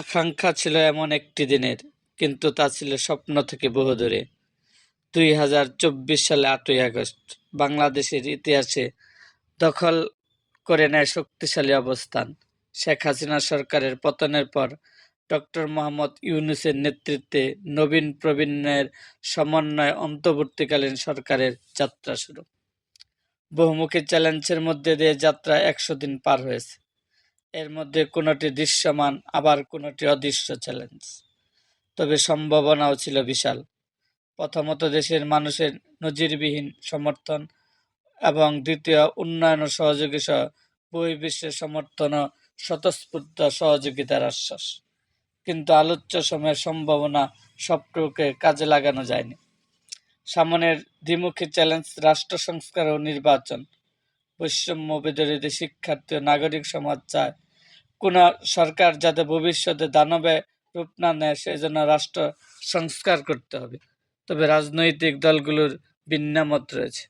আকাঙ্ক্ষা ছিল এমন একটি দিনের, কিন্তু তা ছিল স্বপ্ন থেকে বহু দূরে। দুই হাজার চব্বিশ সালে আটই আগস্ট, বাংলাদেশের ইতিহাসে দখল করে নেয় শক্তিশালী অবস্থান। শেখ হাসিনা সরকারের পতনের পর ডক্টর মোহাম্মদ ইউনুসের নেতৃত্বে নবীন প্রবীণের সমন্বয় অন্তর্বর্তীকালীন সরকারের যাত্রা শুরু। বহুমুখী চ্যালেঞ্জের মধ্যে দিয়ে যাত্রা একশো দিন পার হয়েছে। এর মধ্যে কোনোটি দৃশ্যমান, আবার কোনোটি অদৃশ্য চ্যালেঞ্জ। তবে সম্ভাবনাও ছিল বিশাল। প্রথমত দেশের মানুষের নজিরবিহীন সমর্থন এবং দ্বিতীয় উন্নয়ন সহযোগী সহ বহির্বিশ্বের সমর্থন ও স্বতঃস্ফূর্ত সহযোগিতার আশ্বাস। কিন্তু আলোচ্য সময়ের সম্ভাবনা সবটুকুকে কাজে লাগানো যায়নি। সামনের দ্বিমুখী চ্যালেঞ্জ রাষ্ট্র সংস্কার ও নির্বাচন। বৈষম্য বিরোধী শিক্ষার্থী ও নাগরিক সমাজ চায় কোন সরকার যাতে ভবিষ্যতে দানবে রূপ না নেয় সেই জন্য রাষ্ট্র সংস্কার করতে হবে। তবে রাজনৈতিক দলগুলোর ভিন্নামত রয়েছে।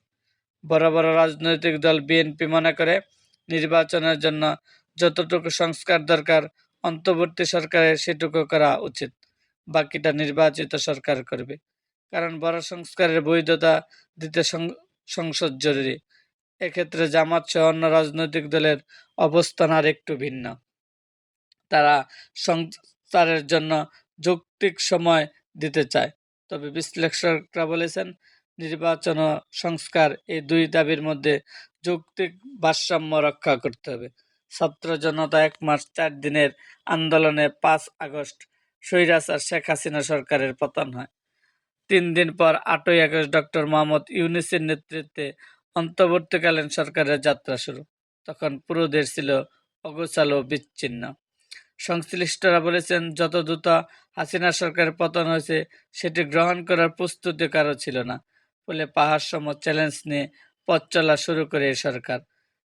বড় বড় রাজনৈতিক দল বিএনপি মনে করে, নির্বাচনের জন্য যতটুকু সংস্কার দরকার, অন্তর্বর্তী সরকারের সেটুকু করা উচিত। বাকিটা নির্বাচিত সরকার করবে। কারণ বড় সংস্কারের বৈধতা দিতে সংসদ জরুরি। এক্ষেত্রে জামাত সহ অন্য রাজনৈতিক দলের অবস্থান আর একটু ভিন্ন। তারা সংস্কারের জন্য যৌক্তিক সময় দিতে চায়। তবে বিশ্লেষকরা বলেছেন, নির্বাচন ও সংস্কার এই দুই দাবির মধ্যে যৌক্তিক ভারসাম্য রক্ষা করতে হবে। ছাত্র জনতা এক মাস চার দিনের আন্দোলনে পাঁচ আগস্ট স্বৈরাচার শেখ হাসিনা সরকারের পতন হয়। তিন দিন পর আটই আগস্ট ডক্টর মোহাম্মদ ইউনিসের নেতৃত্বে অন্তর্বর্তীকালীন সরকারের যাত্রা শুরু। তখন পুরো দেশ ছিল অগোছালো বিচ্ছিন্ন। সংশ্লিষ্টরা বলেছেন, যত দ্রুত হাসিনা সরকারের পতন হয়েছে, সেটি গ্রহণ করার প্রস্তুতি কারও ছিল না। ফলে পাহাড় সম চ্যালেঞ্জ নিয়ে পথ চলা শুরু করে এই সরকার।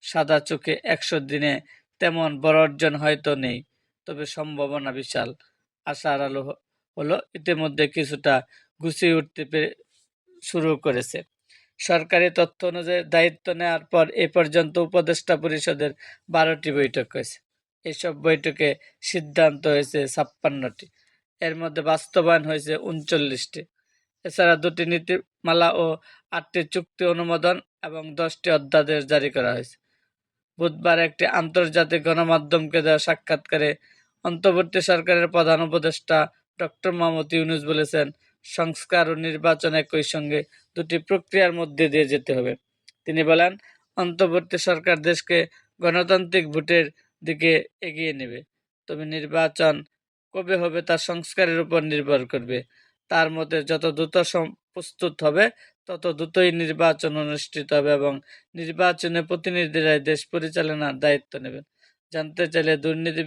সাদা চোখে একশো দিনে তেমন বড় অর্জন হয়তো নেই, তবে সম্ভাবনা বিশাল। আশার আলো হলো ইতিমধ্যে কিছুটা গুছিয়ে উঠতে শুরু করেছে। সরকারি তথ্য অনুযায়ী দায়িত্ব নেওয়ার পর এ পর্যন্ত উপদেষ্টা পরিষদের বারোটি বৈঠক হয়েছে। এসব বৈঠকে সিদ্ধান্ত হয়েছে ছাপ্পান্নটি। এর মধ্যে বাস্তবায়ন হয়েছে উনচল্লিশটি। এছাড়া দুটি নীতিমালা ও আটটি চুক্তি অনুমোদন এবং দশটি অধ্যাদেশ জারি করা হয়েছে। বুধবার একটি আন্তর্জাতিক গণমাধ্যমকে দেওয়া সাক্ষাৎকারে অন্তর্বর্তী সরকারের প্রধান উপদেষ্টা ডক্টর মোহাম্মদ ইউনুস বলেছেন, সংস্কার ও নির্বাচন একই সঙ্গে দুটি প্রক্রিয়ার মধ্যে দিয়ে যেতে হবে। তিনি বলেন, অন্তর্বর্তী সরকার দেশকে গণতান্ত্রিক ভোটের দিকে এগিয়ে নেবে। তবে নির্বাচন কবে হবে তার সংস্কারের উপর নির্ভর করবে। তার মতে যত দ্রুত প্রস্তুত হবে, তত দ্রুতই নির্বাচন অনুষ্ঠিত হবে এবং নির্বাচনে প্রতিনিধিরাই দেশ পরিচালনার দায়িত্ব নেবেন। জানতে চাইলে দুর্নীতি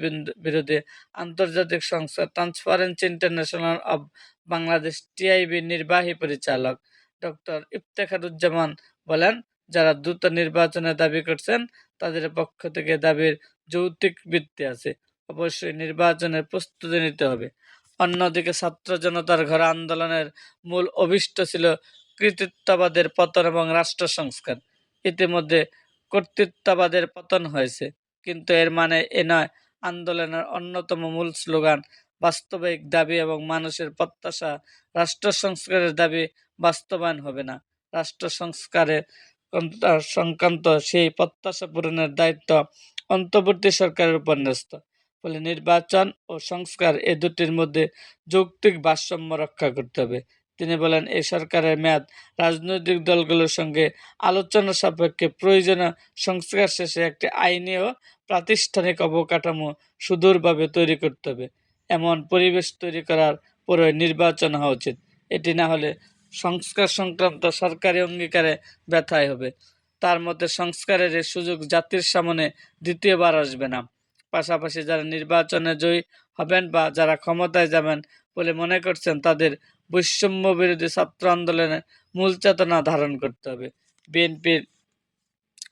বিরোধী আন্তর্জাতিক সংস্থা Transparency International of Bangladesh TIB নির্বাহী পরিচালক ডক্টর ইফতেখারুজ্জামান বলেন, যারা দ্রুত নির্বাচনের দাবি করছেন, তাদের পক্ষ থেকে দাবির যৌক্তিক ভিত্তি আছে। অবশ্যই নির্বাচনের প্রস্তুতি নিতে হবে। অন্যদিকে ছাত্র জনতার ঘর আন্দোলনের মূল অভিষ্ট ছিল কৃতিত্ববাদের পতন এবং রাষ্ট্র সংস্কার। ইতিমধ্যে কর্তৃত্ববাদের পতন হয়েছে। কিন্তু এর মানে এ নয়, আন্দোলনের অন্যতম মূল স্লোগান বাস্তবিক দাবি এবং মানুষের প্রত্যাশা। রাষ্ট্র সংস্কারের দাবি বাস্তবায়ন হবে না। রাষ্ট্র সংস্কারের সংক্রান্ত সেই প্রত্যাশা পূরণের দায়িত্ব অন্তর্বর্তী সরকারের উপর ন্যস্ত ফলে নির্বাচন ও সংস্কার এ দুটির মধ্যে যৌক্তিক ভারসাম্য রক্ষা করতে হবে। তিনি বলেন এই সরকারের মেয়াদ রাজনৈতিক দলগুলোর সঙ্গে আলোচনা সাপেক্ষে প্রয়োজনীয় সংস্কার শেষে একটি আইনি ও প্রাতিষ্ঠানিক অবকাঠামো সুদূরভাবে তৈরি করতে হবে। এমন পরিবেশ তৈরি করার পরে নির্বাচন হওয়া উচিত। এটি না হলে সংস্কার সংক্রান্ত সরকারি অঙ্গীকারে ব্যথায় হবে। তার মধ্যে সংস্কারের সুযোগ জাতির সামনে দ্বিতীয়বার আসবে না। পাশাপাশি যারা নির্বাচনে জয়ী হবেন বা যারা ক্ষমতায় যাবেন বলে মনে করছেন, তাদের বৈষম্য বিরোধী ছাত্র আন্দোলনের মূল চেতনা ধারণ করতে হবে। বিএনপির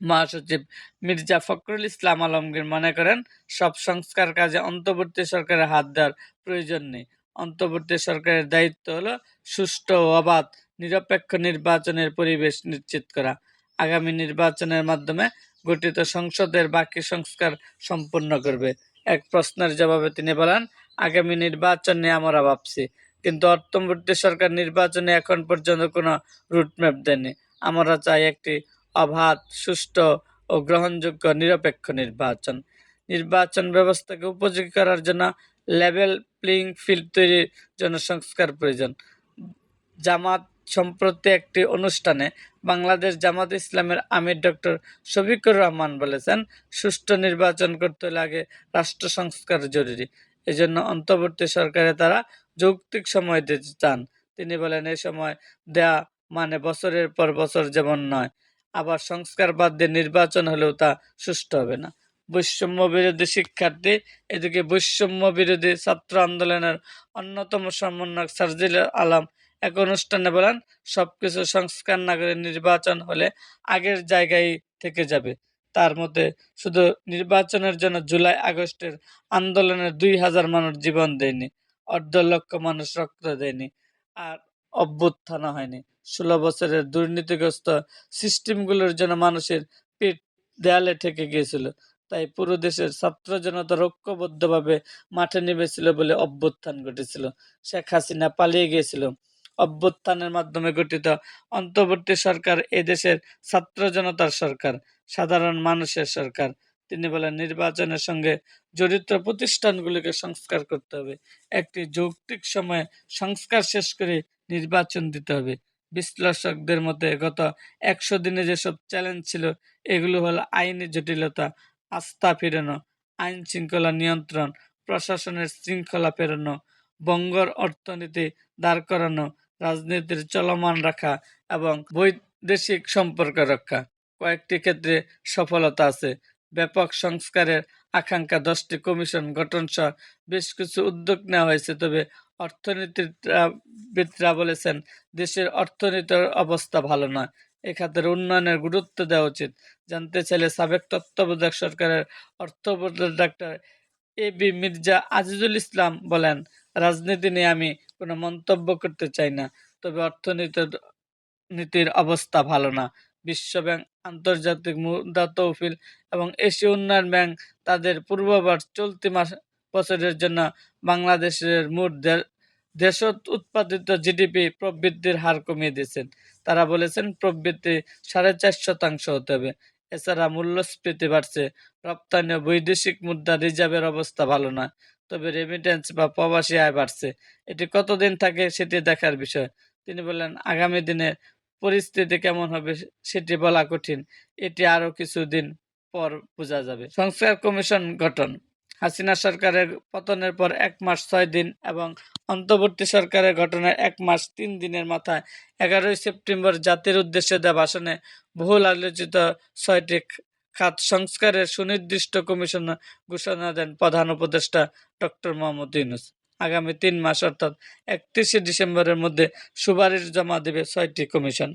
মহাসচিব মির্জা ফখরুল ইসলাম আলমগীর মনে করেন, সব সংস্কার কাজে অন্তর্বর্তী সরকারের হাত দেওয়ার প্রয়োজন নেই। অন্তর্বর্তী সরকারের দায়িত্ব হলো সুষ্ঠু অবাধ, নিরপেক্ষ নির্বাচনের পরিবেশ নিশ্চিত করা। আগামী নির্বাচনের মাধ্যমে গঠিত সংসদের বাকি সংস্কার সম্পন্ন করবে। এক প্রশ্নের জবাবে তিনি বলেন, আগামী নির্বাচন নিয়ে আমরা ভাবছি, কিন্তু অর্থমন্ত্রী সরকার নির্বাচনে এখন পর্যন্ত কোনো রুটম্যাপ দেয়নি। আমরা চাই একটি অবাধ, সুষ্ঠু ও গ্রহণযোগ্য নিরপেক্ষ নির্বাচন। নির্বাচন ব্যবস্থাকে উপযোগী করার জন্য লেভেল প্লেইং ফিল্ড তৈরির জন্য সংস্কার প্রয়োজন। জামাত সম্প্রতি একটি অনুষ্ঠানে বাংলাদেশ জামাত ইসলামের আমির ডক্টর শফিকুর রহমান বলেছেন, সুষ্ঠু নির্বাচন করতে লাগে রাষ্ট্র সংস্কার জরুরি। এজন্য অন্তর্বর্তী সরকারে তারা যৌক্তিক সময় দিতে চান। তিনি বলেন এই সময় দেয়া মানে বছরের পর বছর যেমন নয়, আবার সংস্কার বাদ দিয়ে নির্বাচন হলেও তা সুষ্ঠু হবে না। বৈষম্য বিরোধী শিক্ষার্থী, এদিকে বৈষম্য বিরোধী ছাত্র আন্দোলনের অন্যতম সমন্বয়ক সার্জিল আলম এক অনুষ্ঠানে বলেন, সবকিছু সংস্কার না করে নির্বাচন হলে আগের জায়গায় থেকে যাবে। তার মধ্যে শুধু নির্বাচনের জন্য জুলাই, আগস্টের আন্দোলনে দুই হাজার মানুষ জীবন দেয়নি, অর্ধ লক্ষ মানুষ রক্ত দেয়নি আর অভ্যুত্থান হয়নি। ষোলো বছরের দুর্নীতিগ্রস্ত সিস্টেমগুলোর জন্য মানুষের পেট দেয়ালে ঠেকে গিয়েছিল, তাই পুরো দেশের ছাত্র জনতা ঐক্যবদ্ধভাবে মাঠে নেমেছিল বলে অভ্যুত্থান ঘটেছিল। শেখ হাসিনা পালিয়ে গিয়েছিল। অভ্যুত্থানের মাধ্যমে গঠিত অন্তর্বর্তী সরকার এদেশের ছাত্র জনতার সরকার, সাধারণ মানুষের সরকার। তিনি বলেন, নির্বাচনের সঙ্গে জড়িত প্রতিষ্ঠানগুলিকে সংস্কার করতে হবে। একটি যৌক্তিক সময়ে সংস্কার শেষ করে নির্বাচন দিতে হবে। বিশ্লেষকদের মতে, গত একশো দিনে যেসব চ্যালেঞ্জ ছিল, এগুলো হল আইনি জটিলতা, আস্থা ফেরানো, আইন শৃঙ্খলা নিয়ন্ত্রণ, প্রশাসনের শৃঙ্খলা ফেরানো, বঙ্গর অর্থনীতি দাঁড় করানো রাজনীতির চলমান রাখা এবং বৈদেশিক সম্পর্ক রক্ষা। কয়েকটি ক্ষেত্রে সফলতা আছে। ব্যাপক সংস্কারের আকাঙ্ক্ষা দশটি কমিশন গঠন সহ বেশ কিছু উদ্যোগ নেওয়া হয়েছে। তবে অর্থনীতিবিদরা বলেছেন, দেশের অর্থনীতির অবস্থা ভালো নয়। এ খাতের উন্নয়নের গুরুত্ব দেওয়া উচিত। জানতে চাইলে সাবেক তত্ত্বাবধায়ক সরকারের অর্থ doctor A B Mirza Azizul Islam বলেন, রাজনীতি নিয়ে আমি কোনো মন্তব্য করতে চাই না। তবে অর্থনীতির, নীতির অবস্থা ভালো না। বিশ্বব্যাংক আন্তর্জাতিক মুদ্রা তহবিল এবং এশীয় উন্নয়ন ব্যাংক তাদের পূর্বাভাস চলতি মাস, বছরের জন্য বাংলাদেশের মোট দে- দেশত উৎপাদিত জিডিপি প্রবৃদ্ধির হার কমিয়ে দিয়েছেন। তারা বলেছেন, প্রবৃদ্ধি সাড়ে চার শতাংশ হতে হবে। এছাড়া মূল্যস্ফীতি বাড়ছে। রপ্তানি বৈদেশিক মুদ্রা রিজার্ভের অবস্থা ভালো না তবে রেমিটেন্স বা প্রবাসী আয় বাড়ছে। এটি কতদিন থাকে সেটি দেখার বিষয়। তিনি বললেন, আগামী দিনে পরিস্থিতি কেমন হবে সেটি বলা কঠিন। এটি আরও কিছুদিন পর বোঝা যাবে। সংস্কার কমিশন গঠন। হাসিনা সরকারের পতনের পর এক মাস ছয় দিন এবং অন্তর্বর্তী সরকারের গঠনের এক মাস তিন দিনের মাথায় এগারোই সেপ্টেম্বর জাতির উদ্দেশ্যে দেওয়া ভাষণে বহুল আলোচিত ছয়টি খাত সংস্কারের সুনির্দিষ্ট কমিশন ঘোষণা দেন প্রধান উপদেষ্টা ডক্টর মোহাম্মদ ইউনুস। আগামী তিন মাস, অর্থাৎ একত্রিশে ডিসেম্বরের মধ্যে সুপারিশ জমা দেবে ছয়টি কমিশন।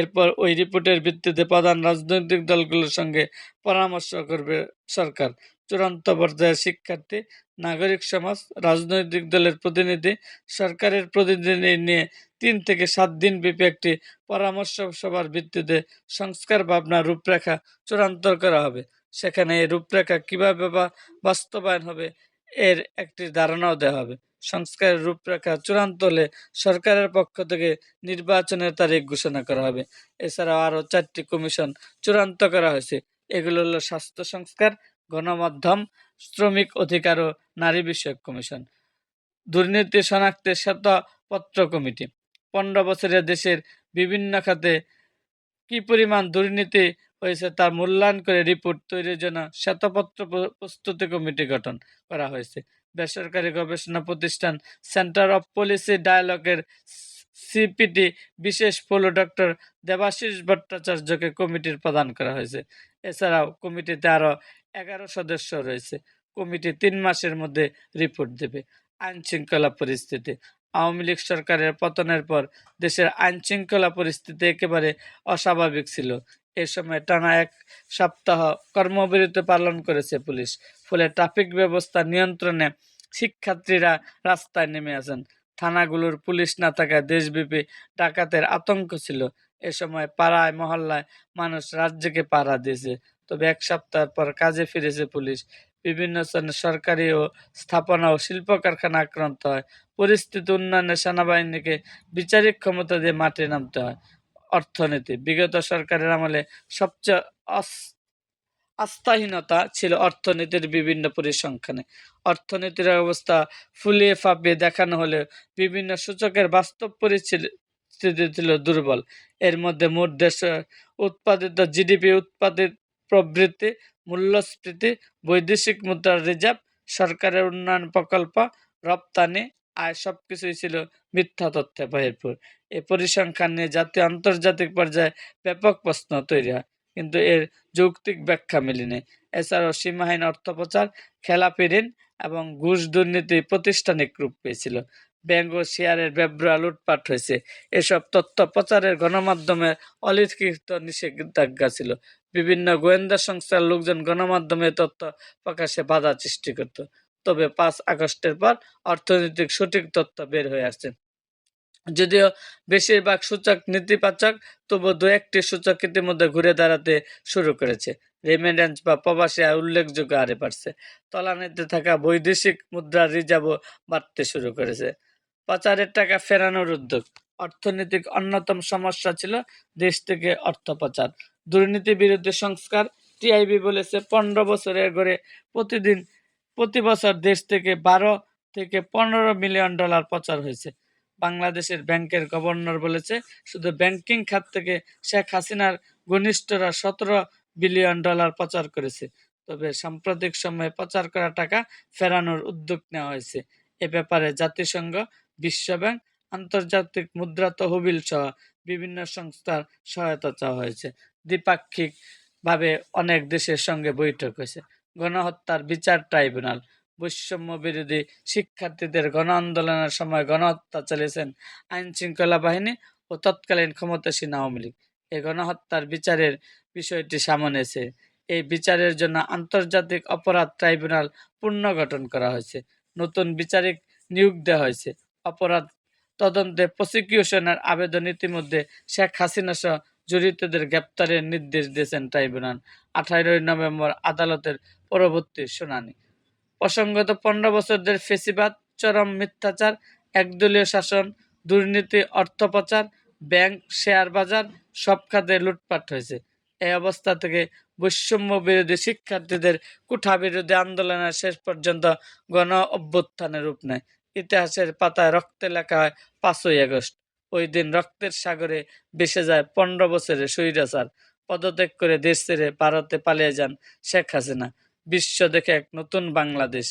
এরপর ওই রিপোর্টের ভিত্তিতে প্রধান রাজনৈতিক দলগুলোর সঙ্গে পরামর্শ করবে সরকার। চূড়ান্ত পর্যায়ে শিক্ষার্থী নাগরিক সমাজ, রাজনৈতিক দলের প্রতিনিধি, সরকারের প্রতিনিধি নিয়ে তিন থেকে সাত দিন ব্যাপী একটি পরামর্শ সভার ভিত্তিতে সংস্কার ভাবনা রূপরেখা চূড়ান্ত করা হবে। সেখানে এই রূপরেখা কীভাবে বা বাস্তবায়ন হবে, এর একটি ধারণাও দেওয়া হবে। সংস্কারের রূপরেখা চূড়ান্ত হলে সরকারের পক্ষ থেকে নির্বাচনের তারিখ ঘোষণা করা হবে। এছাড়াও আরও চারটি কমিশন চূড়ান্ত করা হয়েছে। এগুলো হলো স্বাস্থ্য সংস্কার, গণমাধ্যম, শ্রমিক অধিকার ও নারী বিষয়ক কমিশন। দুর্নীতি শনাক্তে শ্বেতপত্র কমিটি। পনেরো বছরে দেশের বিভিন্ন খাতে কি পরিমাণ দুর্নীতি হয়েছে তার মূল্যায়ন করে রিপোর্ট তৈরির জন্য শ্বেতপত্র প্র- প্রস্তুতি কমিটি গঠন করা হয়েছে। বেসরকারি গবেষণা প্রতিষ্ঠান সেন্টার অফ পলিসি ডায়ালগের সিপিটি বিশেষ ফলো ডক্টর দেবাশিস ভট্টাচার্যকে কমিটির প্রদান করা হয়েছে। এছাড়াও কমিটিতে আরও এগারো সদস্য রয়েছে। কমিটি তিন মাসের মধ্যে রিপোর্ট দেবে। আইন শৃঙ্খলা পরিস্থিতি। আওয়ামী লীগ সরকারের পতনের পর দেশের আইন শৃঙ্খলা পরিস্থিতি একেবারে অস্বাভাবিক ছিল। এ সময় টানা এক সপ্তাহ কর্মবিরতি পালন করেছে পুলিশ। ফলে ট্রাফিক ব্যবস্থা নিয়ন্ত্রণে শিক্ষার্থীরা রাস্তায় নেমে আসেন। থানাগুলোর পুলিশ না থাকায় দেশব্যাপী ডাকাতের আতঙ্ক ছিল। এ সময় পাড়ায়, মহল্লায় মানুষ রাজ্যকে পাড়া দিয়েছে। তবে এক সপ্তাহ পর কাজে ফিরেছে পুলিশ। বিভিন্ন সরকারি ও স্থাপনা ও শিল্প কারখানা আক্রান্ত হয়। পরিস্থিতি উন্নয়নে সেনাবাহিনীকে বিচারিক ক্ষমতা দিয়ে মাঠে নামতে হয়। অর্থনীতি, বিগত সরকারের আমলে সবচেয়ে আস্থাহীনতা ছিল অর্থনীতির বিভিন্ন পরিসংখ্যানে। অর্থনীতির অবস্থা ফুলিয়ে ফাঁপিয়ে দেখানো হলে বিভিন্ন সূচকের বাস্তব পরিস্থিতি ছিল দুর্বল। এর মধ্যে মোট দেশে উৎপাদিত জিডিপি উৎপাদিত প্রবৃত্তি মূল্যস্ফীতি, বৈদেশিক মুদ্রার রিজার্ভ, সরকারের উন্নয়ন প্রকল্প, রপ্তানি, আয় সবকিছুই ছিল মিথ্যা তথ্যে ভরপুর। এই পরিসংখ্যান নিয়ে জাতীয় আন্তর্জাতিক পর্যায়ে ব্যাপক প্রশ্ন তৈরি হয়, কিন্তু এর যৌক্তিক ব্যাখ্যা মেলেনি। এছাড়াও সীমাহীন অর্থ প্রচার খেলাপি ঋণ এবং ঘুষ দুর্নীতি প্রতিষ্ঠানিক রূপ পেয়েছিল। ব্যাংক ও শেয়ারের ব্যবহার লুটপাট হয়েছে। এসব তথ্য প্রচারের গণমাধ্যমে অলিখিত নিষেধাজ্ঞা ছিল। বিভিন্ন গোয়েন্দা সংস্থার লোকজন গণমাধ্যমে তথ্য প্রকাশে বাধা সৃষ্টি করত। তবে পাঁচ আগস্টের পর অর্থনৈতিক সঠিক তথ্য বের হয়ে আসছে। যদিও বেশিরভাগ সূচক নেতিবাচক তবু দু একটি সূচক ইতিমধ্যে ঘুরে দাঁড়াতে শুরু করেছে। রেমিডেন্স বা প্রবাসী আয় উল্লেখযোগ্য হারে বাড়ছে। তলানিতে থাকা বৈদেশিক মুদ্রার রিজার্ভও বাড়তে শুরু করেছে। পাচারের টাকা ফেরানোর উদ্যোগ। অর্থনৈতিক অন্যতম সমস্যা ছিল দেশ থেকে অর্থ পাচার দুর্নীতি বিরুদ্ধে সংস্কার টিআইবি বলেছে পনেরো বছরের গড়ে প্রতিদিন, প্রতি বছর দেশ থেকে বারো থেকে পনেরো মিলিয়ন ডলার পাচার হয়েছে। বাংলাদেশের ব্যাংকের গভর্নর বলেছে, শুধু ব্যাংকিং খাত থেকে শেখ হাসিনার ঘনিষ্ঠরা সতেরো বিলিয়ন ডলার পাচার করেছে। তবে সাম্প্রতিক সময়ে পাচার করা টাকা ফেরানোর উদ্যোগ নেওয়া হয়েছে। এ ব্যাপারে জাতিসংঘ বিশ্বব্যাংক আন্তর্জাতিক মুদ্রা তহবিল সহ বিভিন্ন সংস্থার সহায়তা চাওয়া হয়েছে। দ্বিপাক্ষিক ভাবে অনেক দেশের সঙ্গে বৈঠক হয়েছে। গণহত্যার বিচার ট্রাইব্যুনাল। বৈষম্য বিরোধী শিক্ষার্থীদের গণ আন্দোলনের সময় গণহত্যা চালিয়েছেন আইন শৃঙ্খলা বাহিনী ও তৎকালীন ক্ষমতাসীন আওয়ামী লীগ। এই গণহত্যার বিচারের বিষয়টি সামনে এসে এই বিচারের জন্য আন্তর্জাতিক অপরাধ ট্রাইব্যুনাল পুনর্গঠন করা হয়েছে। নতুন বিচারিক নিয়োগ দেওয়া হয়েছে। অপরাধ তদন্তে প্রসিকিউশনের আবেদন ইতিমধ্যে শেখ হাসিনা সহ জড়িতদের গ্রেপ্তারের নির্দেশ দিয়েছেন ট্রাইব্যুনাল। আঠারোই নভেম্বর আদালতের পরবর্তী শুনানি। প্রসঙ্গত পনেরো বছরদের ফেসিবাদ, চরম মিথ্যাচার, একদলীয় শাসন, দুর্নীতি অর্থ পাচার ব্যাংক, শেয়ার বাজার, সব খাতে লুটপাট হয়েছে। এই অবস্থা থেকে বৈষম্য বিরোধী শিক্ষার্থীদের কুঠা বিরোধী আন্দোলনের শেষ পর্যন্ত গণ অভ্যুত্থানের রূপ নেয়। ইতিহাসের পাতায় রক্তে লেখা হয় পাঁচই আগস্ট। ওই দিন রক্তের সাগরে ভেসে যায় পনেরো বছরের স্বৈরাচার। পদত্যাগ করে দেশ ছেড়ে ভারতে পালিয়ে যান শেখ হাসিনা। বিশ্ব দেখে এক নতুন বাংলাদেশ।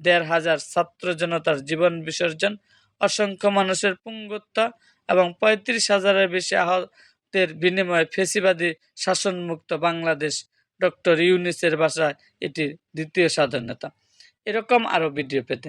দেড় হাজার ছাত্র জনতার জীবন বিসর্জন, অসংখ্য মানুষের পুঙ্গত্ব এবং পঁয়ত্রিশ হাজারের বেশি আহতের বিনিময়ে ফেসিবাদী শাসনমুক্ত বাংলাদেশ। ডক্টর ইউনিসের ভাষায় এটির দ্বিতীয় স্বাধীনতা। এরকম আরও ভিডিও পেতে